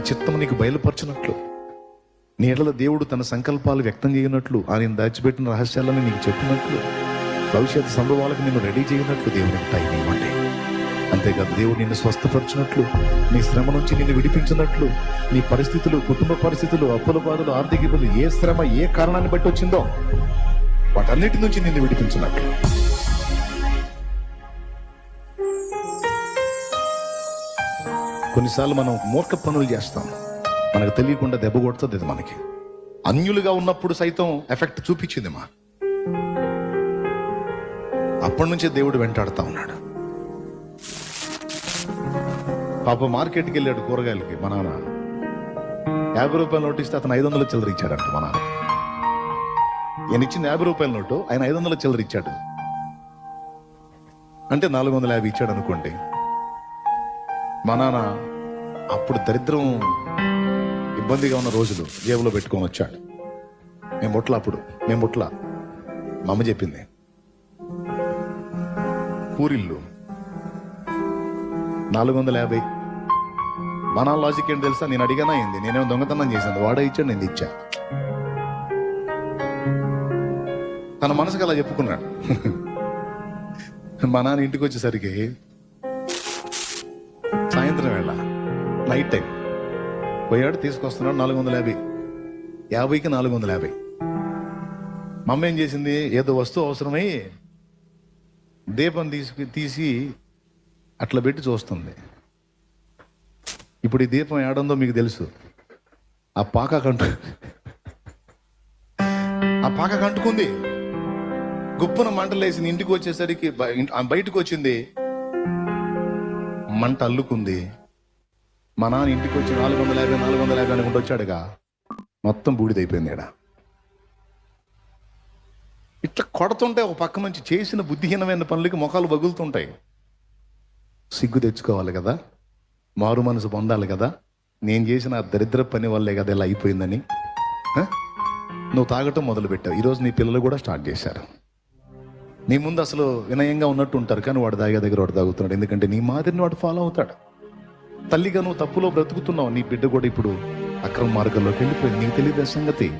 చిత్తం నీకు బయలుపరచినట్లు. నీ దేవుడు తన సంకల్పాలు వ్యక్తం చేయనట్లు ఆయన దాచిపెట్టిన రహస్యాలను నీకు చెప్పినట్లు. భవిష్యత్ సంభవాలకు నిన్ను రెడీ చేయనట్లు దేవునికి టైం ఇవ్వండి. అంతేకాదు దేవుడు నిన్ను స్వస్థపరిచినట్లు నీ శ్రమ నుంచి నిన్ను విడిపించినట్లు నీ పరిస్థితులు కుటుంబ పరిస్థితులు అప్పుల బాధలు ఆర్థిక ఇబ్బందులు ఏ శ్రమ ఏ కారణాన్ని బట్టి వచ్చిందో వాటన్నిటి నుంచి నిన్ను విడిపించినట్లు. కొన్నిసార్లు మనం మూర్ఖ పనులు చేస్తాం. మనకు తెలియకుండా దెబ్బ కొడుతుంది ఇది మనకి. అన్యులుగా ఉన్నప్పుడు సైతం ఎఫెక్ట్ చూపించింది మా అప్పటి నుంచే దేవుడు వెంటాడుతా ఉన్నాడు. పాప మార్కెట్కి వెళ్ళాడు కూరగాయలకి మా నాన్న. యాభై రూపాయల నోటు ఇస్తే అతను ఐదు వందలు చిల్లర ఇచ్చాడంట మా నాన్న. ఈయన ఇచ్చిన యాభై రూపాయల నోటు ఆయన ఐదు వందల చిల్లర ఇచ్చాడు. అంటే నాలుగు వందల యాభై ఇచ్చాడు అనుకోండి. మా నాన్న అప్పుడు దరిద్రం ఇబ్బందిగా ఉన్న రోజులు జేబులో పెట్టుకొని వచ్చాడు. మేము ముట్ల అప్పుడు మేము ముట్ల మా అమ్మ చెప్పింది. పూరిల్లు. నాలుగు వందల యాభై. మా లాజిక్ ఏంటి తెలుసా? నేను అడిగానా అయింది నేనేం దొంగతనం చేశాను. వాడే ఇచ్చాడు నేను ఇచ్చా. తన మనసుకు అలా చెప్పుకున్నాడు. మా నాన్న ఇంటికి వచ్చేసరికి సాయంత్రం వేళ నైట్ టైం పోయాడు తీసుకొస్తున్నాడు నాలుగు వందల యాభై. యాభైకి నాలుగు వందల యాభై. మమ్మ ఏం చేసింది? ఏదో వస్తువు అవసరమై దీపం తీసి తీసి అట్లా పెట్టి చూస్తుంది. ఇప్పుడు ఈ దీపం ఏడుందో మీకు తెలుసు. ఆ పాక కంటు ఆ పాక కంటుకుంది. గుప్పన మంటలేసింది. ఇంటికి వచ్చేసరికి బయటకు వచ్చింది. మంట అల్లుకుంది. మా నాన్న ఇంటికి వచ్చి నాలుగు వందల యాభై నాలుగు వందల యాభై అనుకుంటూ వచ్చాడుగా. మొత్తం బూడిదైపోయింది ఇక్కడ ఇట్లా కొడుతుంటే ఒక పక్క నుంచి చేసిన బుద్ధిహీనమైన పనులకి మొఖాలు బగులుతుంటాయి సిగ్గు తెచ్చుకోవాలి కదా. మారు మనసు పొందాలి కదా. నేను చేసిన ఆ దరిద్ర పని వల్లే కదా ఇలా అయిపోయిందని. నువ్వు తాగటం మొదలుపెట్టావు. ఈరోజు నీ పిల్లలు కూడా స్టార్ట్ చేశారు. నీ ముందు అసలు వినయంగా ఉన్నట్టు ఉంటారు కానీ వాడు దాగే దగ్గర వాడు తాగుతున్నాడు ఎందుకంటే నీ మాదిరిని వాడు ఫాలో అవుతాడు. తల్లిగా నువ్వు తప్పులో బ్రతుకుతున్నావు నీ బిడ్డ కూడా ఇప్పుడు అక్రమ మార్గంలోకి వెళ్ళిపోయింది. నీకు తెలియదు సంగతి.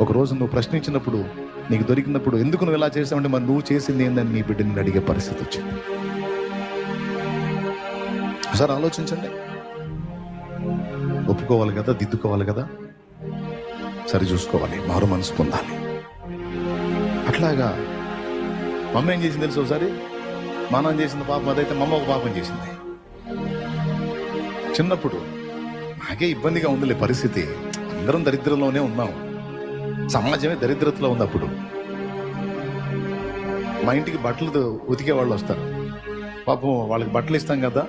ఒకరోజు నువ్వు ప్రశ్నించినప్పుడు నీకు దొరికినప్పుడు ఎందుకు నువ్వు ఇలా చేసావంటే మరి నువ్వు చేసింది ఏందని నీ బిడ్డని అడిగే పరిస్థితి వచ్చింది. ఒకసారి ఆలోచించండి. ఒప్పుకోవాలి కదా దిద్దుకోవాలి కదా? సరి చూసుకోవాలి మారు మనసు పొందాలి. అట్లాగా మమ్మ ఏం చేసింది తెలుసు ఒకసారి? మనం చేసిన పాపం అదైతే మమ్మ ఒక పాపం చేసింది. చిన్నప్పుడు నాకే ఇబ్బందిగా ఉందిలే పరిస్థితి. అందరం దరిద్రంలోనే ఉన్నాం. సమాజమే దరిద్రతలో ఉంది అప్పుడు. మా ఇంటికి బట్టలు ఉతికే వాళ్ళు వస్తారు. పాపం వాళ్ళకి బట్టలు ఇస్తాం కదా.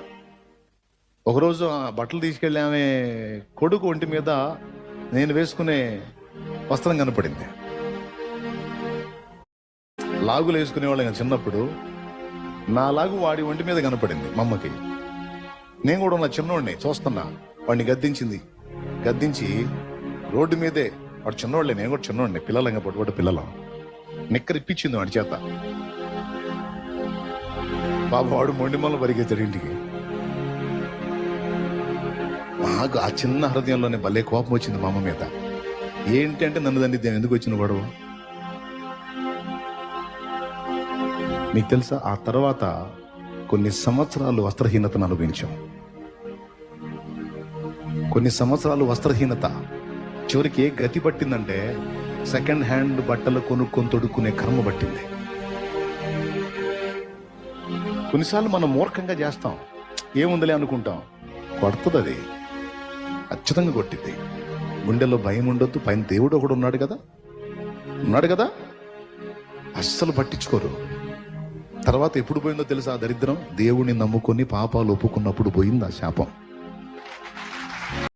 ఒకరోజు ఆ బట్టలు తీసుకెళ్ళి ఆమె కొడుకు ఒంటి మీద నేను వేసుకునే వస్త్రం కనపడింది. లాగులు వేసుకునేవాళ్ళం కదా చిన్నప్పుడు. నా లాగు వాడి ఒంటి మీద కనపడింది మా అమ్మకి నేను కూడా ఉన్న చిన్నోడిని చూస్తున్నా. వాడిని గద్దించింది. గద్దించి రోడ్డు మీదే వాడు చిన్నోళ్ళే నేను కూడా చిన్నోడిని పిల్లలంగా పట్టుబడి పిల్లలం. నిక్కర నిక్కరిప్పించింది వాడి చేత. పాప వాడు మొండిమల్ల పరిగెత్తాడు ఇంటికి. మాకు ఆ చిన్న హృదయంలోనే భలే కోపం వచ్చింది మా అమ్మ మీద. ఏంటి అంటే నన్ను దాన్ని ఎందుకు వచ్చిన గొడవ మీకు తెలుసా? ఆ తర్వాత కొన్ని సంవత్సరాలు వస్త్రహీనతను అనుభవించాం. కొన్ని సంవత్సరాలు వస్త్రహీనత. చివరికి ఏ గతి పట్టిందంటే సెకండ్ హ్యాండ్ బట్టలు కొనుక్కొని తొడుక్కునే కర్మ పట్టింది. కొన్నిసార్లు మనం మూర్ఖంగా చేస్తాం. ఏముందిలే అనుకుంటాం. కొడుతుంది అది ఖచ్చితంగా కొట్టింది గుండెలో భయం ఉండొద్దు. పైన దేవుడు ఒకడు ఉన్నాడు కదా? ఉన్నాడు కదా? అస్సలు పట్టించుకోరు. తర్వాత ఎప్పుడు పోయిందో తెలుసా? ఆ దరిద్రం దేవుడిని నమ్ముకొని పాపాలు ఒప్పుకున్నప్పుడు పోయింది ఆ శాపం.